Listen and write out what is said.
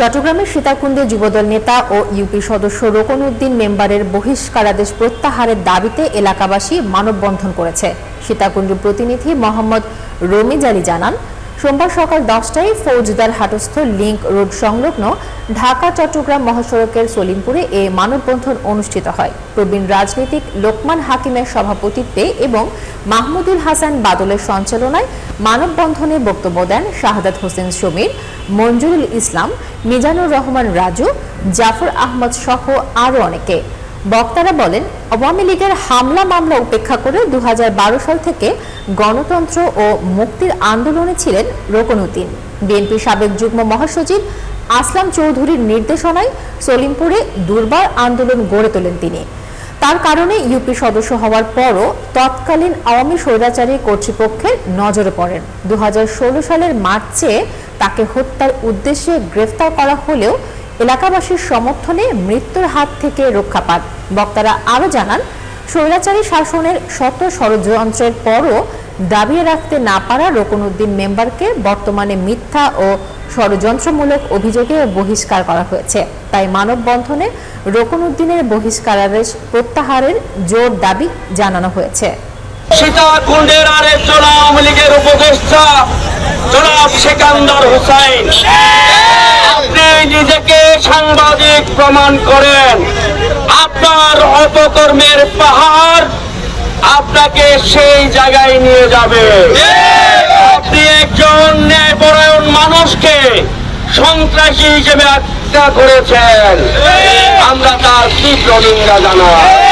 চট্টগ্রামের সীতাকুণ্ডে যুবদল নেতা ও ইউপি সদস্য রোকন উদ্দিন মেম্বারের বহিষ্কারাদেশ প্রত্যাহারের দাবিতে এলাকাবাসী মানববন্ধন করেছে। সীতাকুণ্ডের প্রতিনিধি মোহাম্মদ রমিজ আলী জানান সোমবার সকাল দশটায় ফৌজদার হাটস্থ লিংক রোড সংলগ্ন ঢাকা, চট্টগ্রাম মহাসড়কের সলিমপুরে এ মানববন্ধন অনুষ্ঠিত হয়। প্রবীণ রাজনীতিক লোকমান হাকিমের সভাপতিত্বে এবং মাহমুদুল হাসান বাদলের সঞ্চালনায় মানববন্ধনে বক্তব্য দেন শাহাদাত হোসেন সমীর, মঞ্জুরুল ইসলাম, মিজানুর রহমান রাজু, জাফর আহমদ সহ আরও অনেকে। বক্তারা বলেন, আওয়ামী লীগের হামলা মামলা উপেক্ষা করে দু সাল থেকে গণতন্ত্র ও মুক্তির আন্দোলনে ছিলেন রোকনউদ্দিন। বিএনপি সাবেক যুগ্ম মহাসচিব আসলাম চৌধুরীর নির্দেশনায় সলিমপুরে দুর্বার আন্দোলন গড়ে তোলেন তিনি। তার কারণে ইউপি সদস্য হওয়ার পরও তৎকালীন আওয়ামী স্বৈরাচারী কর্তৃপক্ষের নজরে পড়েন। দু হাজার ষোলো সালের মার্চে তাকে হত্যার উদ্দেশ্যে গ্রেফতার করা হলেও এলাকাবাসীর সমর্থনে মৃত্যুর হাত থেকে রক্ষা পান। বক্তারা আরও জানান, স্বৈরাচারী শাসনের শত ষড়যন্ত্রের পরও দাবিয়ে রাখতে না পারা রোকনউদ্দিন মেম্বারকে বর্তমানে মিথ্যা ও ষড়যন্ত্রমূলক অভিযোগে বহিষ্কার করা হয়েছে। তাই মানববন্ধনে রোকনউদ্দিনের বহিষ্কারাদেশ প্রত্যাহারের জোর দাবি জানানো হয়েছে। সীতাকুণ্ডের আরেকজন আওয়ামী লীগের উপদেষ্টা জনাব সেকান্দার হোসাইন আপনি নিজেকে সাংবাদিক প্রমাণ করেন, আপনার অপকর্মের পাহাড় আপনাকে সেই জায়গায় নিয়ে যাবে। আপনি একজন ন্যায়পরায়ণ মানুষকে সন্ত্রাসী হিসেবে হত্যা করেছেন। আমরা তার তীব্র নিন্দা জানাই।